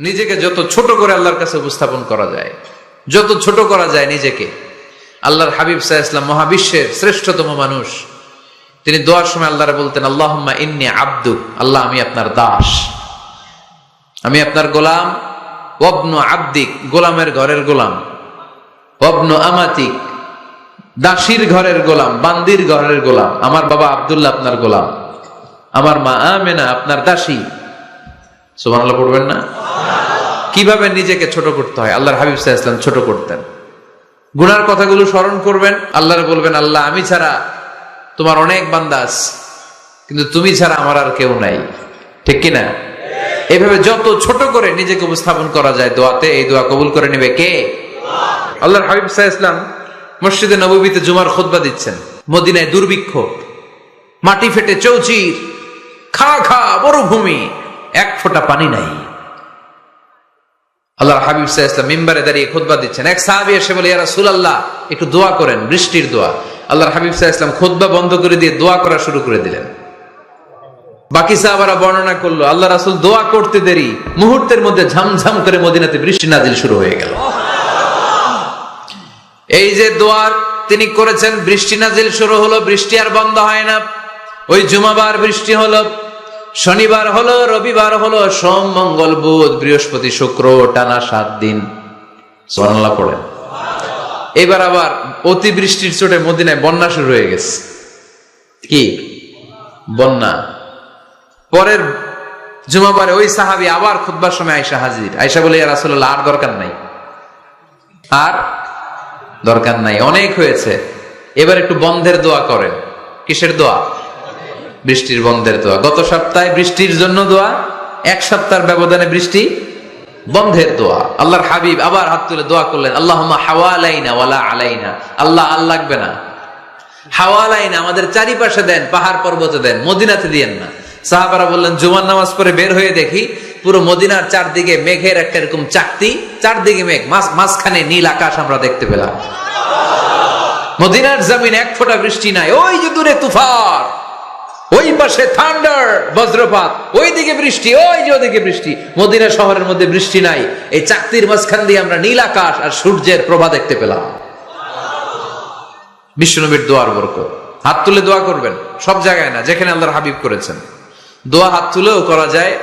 নিজেকে যত ছোট করে আল্লাহর কাছে উপস্থাপন করা যায়, যত ছোট করা যায় নিজেকে, আল্লাহর হাবিব সাহা ইসলাম মহাবিশ্বের শ্রেষ্ঠতম মানুষ, তিনি দোয়ার সময় আল্লাহরে বলতেন, আল্লাহম্মা ইন্নি আব্দু, আল্লাহ আমি আপনার দাস। আমি আপনার গোলাম। ওবন আব্দিক, গোলামের ঘরের গোলাম। ওবন আমাতিক, দাসীর ঘরের গোলাম, বান্দির ঘরের গোলাম। আমার বাবা আব্দুল্লাহ আপনার গোলাম। আমার মা আমেনা আপনার দাসী। সুবহানাল্লাহ পড়বেন না? কীভাবে নিজেকে ছোট করতে হয়? আল্লাহর হাবিব সাহা ইসলাম ছোট করতেন। গুনার কথাগুলো স্মরণ করবেন। আল্লাহরে বলবেন, আল্লাহ, আমি ছাড়া তোমার অনেক বান্দাস কিন্তু তুমি ছাড়া আমার আর কেউ নাই। ঠিক কিনা? এভাবে যত ছোট করে নিজেকে উপস্থাপন করা যায় দোয়াতে, এই দোয়া কবুল করে নেবে কে? আল্লাহর হাবিব সাহা ইসলাম মসজিদে নবীতে জুমার খোদবা দিচ্ছেন। মদিনায় দুর্ভিক্ষ, মাটি ফেটে চৌচির, খা খা মরুভূমি এক ফোঁটা পানি নাই। আল্লাহ হাবিব সাহা মিম্বারে দাঁড়িয়ে খুতবা দিচ্ছেন। এক সাহাবি এসে বলে ইয়ারা আল্লাহ একটু দোয়া করেন, বৃষ্টির দোয়া। আল্লাহর হাবিব সাহা খুতবা বন্ধ করে দিয়ে দোয়া করা শুরু করে দিলেন। বাকি সাহাবারা বর্ণনা করল, আল্লাহ রাসুল, দোয়া করতে দেরি। মুহূর্তের মধ্যে ঝামঝাম করে মদিনাতে বৃষ্টি নাজিল শুরু হয়ে গেল। এই যে দোয়ার তিনি করেছেন, বৃষ্টি নাজিল শুরু হলো, বৃষ্টি আর বন্ধ হয় না। ওই জুমাবার বৃষ্টি হলো। শনিবার হলো, রবিবার হলো, সোম, মঙ্গল, বুধ, বৃহস্পতি, শুক্র, টানা সাত দিন। পড়েন। এবার আবার অতিবৃষ্টির চোটে মদিনায় বন্যা শুরু হয়ে গেছে। কি? বন্যা। পরের জুমাবারে ওই সাহাবি আবার খুতবার সময় আয়সা হাজির। আয়সা বলে আর আসলে আর দরকার নাই। আর দরকার নাই, অনেক হয়েছে। এবার একটু বন্ধের দোয়া করেন। কিসের দোয়া? বৃষ্টির বন্ধের দোয়া। গত সপ্তাহে বৃষ্টির জন্য দোয়া, এক সপ্তাহের ব্যবধানে বৃষ্টি, বন্ধের দোয়া। আল্লাহর হাবিব আবার হাত তুলে দোয়া করলেন আল্লাহ হাওয়া আলাইনা ওয়ালা আলাইনা। আল্লাহ আল লাগবে না। হাওয়া আলাইনা আমাদের চারিপাশে দেন, পাহাড় পর্বতে দেন, মদিনাতে দিয়েন না। সাহাবারা বললেন, জুমার নামাজ পরে বের হয়ে দেখি, পুরো মদিনার চারদিকে মেঘের একটা এরকম চাকতি, চারদিকে মেঘ, মাঝ মাঝখানে নীল আকাশ আমরা দেখতে পেলাম। মদিনার জমিন এক ফোঁটা বৃষ্টি নাই, ওই যে দূরে তুফার ওই পাশে থান্ডার বজ্রপাত। ওই দিকে বৃষ্টি, ওই যে ওদিকে বৃষ্টি। মদিনা শহরের মধ্যে বৃষ্টি নাই। এই চাকতির মাঝখান দিয়ে আমরা নীল আকাশ আর সূর্যের প্রভা দেখতে পেলাম। বিশ্বনবীর দোয়ার বরকত। হাত তুলে দোয়া করবেন? সব জায়গায় না, যেখানে আল্লাহর হাবিব করেছেন। দোয়া হাত তুলেও করা যায়,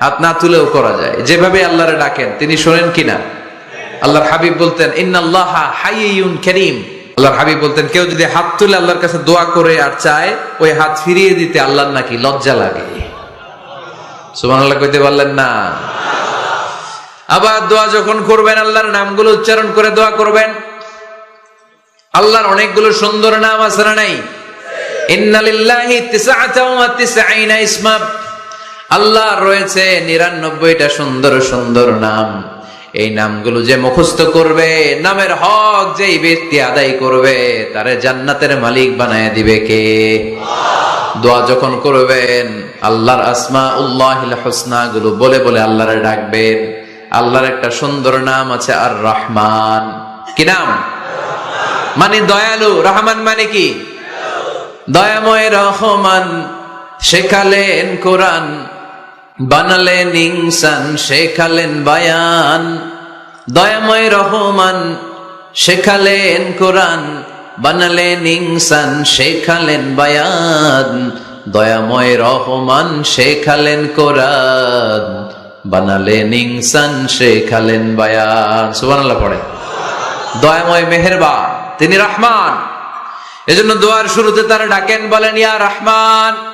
হাত না তুলেও করা যায়। যেভাবে আল্লাহরে ডাকেন, তিনি শোনেন কিনা? আল্লাহর হাবিব বলতেন, ইন্নাল্লাহ হাইয়ুন করিম। আল্লাহর হাবিব বলতেন, কেউ যদি হাত তুলে আল্লাহর কাছে দোয়া করে আর চায়, ওই হাত ফিরিয়ে দিতে আল্লাহর নাকি লজ্জা লাগে। সুবহানাল্লাহ কইতে পারলেন না। আবার দোয়া যখন করবেন, আল্লাহর নামগুলো উচ্চারণ করে দোয়া করবেন। আল্লাহর অনেকগুলো সুন্দর নাম আছে না নাই? আল্লাহ রয়েছে নিরানব্বইটা সুন্দর সুন্দর নাম। এই নামগুলো যে মুখস্থ করবে, নামের হক যেই ব্যক্তি আদায় করবে, তারে জান্নাতের মালিক বানায় দিবে কে? দোয়া যখন করবেন, আল্লাহর আসমা উল্লাহিল হোসনা গুলো বলে বলে আল্লাহরে ডাকবেন। আল্লাহর একটা সুন্দর নাম আছে আর রহমান কি নাম? মানে দয়ালু। রহমান মানে কি? দয়াময় রহমান। শেখালেন কোরআন। বানালেন ইনসান, শেখালেন বায়ান। দয়াময় রহমান, শেখালেন কোরআন। বানালেন ইনসান, শেখালেন বায়ান। দয়াময় রহমান, শেখালেন কোরআন। বানালেন ইনসান, শেখালেন বায়ান। সুবহানাল্লাহ পড়ে। দয়াময় মেহেরবা তিনি রহমান। এজন্য দোয়ার শুরুতে তারা ডাকেন, বলেন, ইয়া রহমান।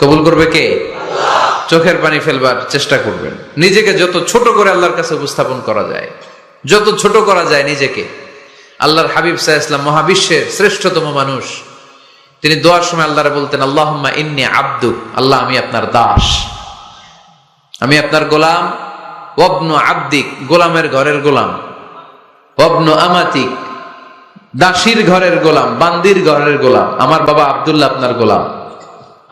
কবুল করবে কে? চোখের পানি ফেলবার চেষ্টা করবেন। নিজেকে যত ছোট করে আল্লাহর কাছে উপস্থাপন করা যায়, যত ছোট করা যায় নিজেকে, আল্লাহর হাবিব সাহা ইসলাম মহাবিশ্বের শ্রেষ্ঠতম মানুষ, তিনি দোয়ার সময় আল্লাহরে বলতেন আল্লাহ ইন্নি আব্দু, আল্লাহ আমি আপনার দাস। আমি আপনার গোলাম। অবনু আব্দিক, গোলামের ঘরের গোলাম। অবনু আমাতিক, দাসীর ঘরের গোলাম, বান্দির ঘরের গোলাম। আমার বাবা আবদুল্লাহ আপনার গোলাম।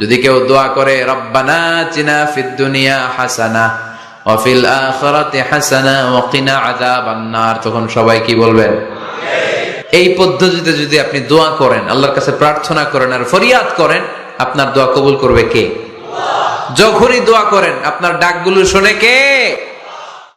যদি কেউ দোয়া করে রব্বানা চিনা ফিদ্দুনিয়া হাসানা অফিল আখরাতে হাসানা ওকিনা কিনা আযাবান তখন সবাই কি বলবেন? এই পদ্ধতিতে যদি আপনি দোয়া করেন আল্লাহর কাছে প্রার্থনা করেন আর ফরিয়াদ করেন আপনার দোয়া কবুল করবে কে? যখনই দোয়া করেন আপনার ডাকগুলো শোনে কে?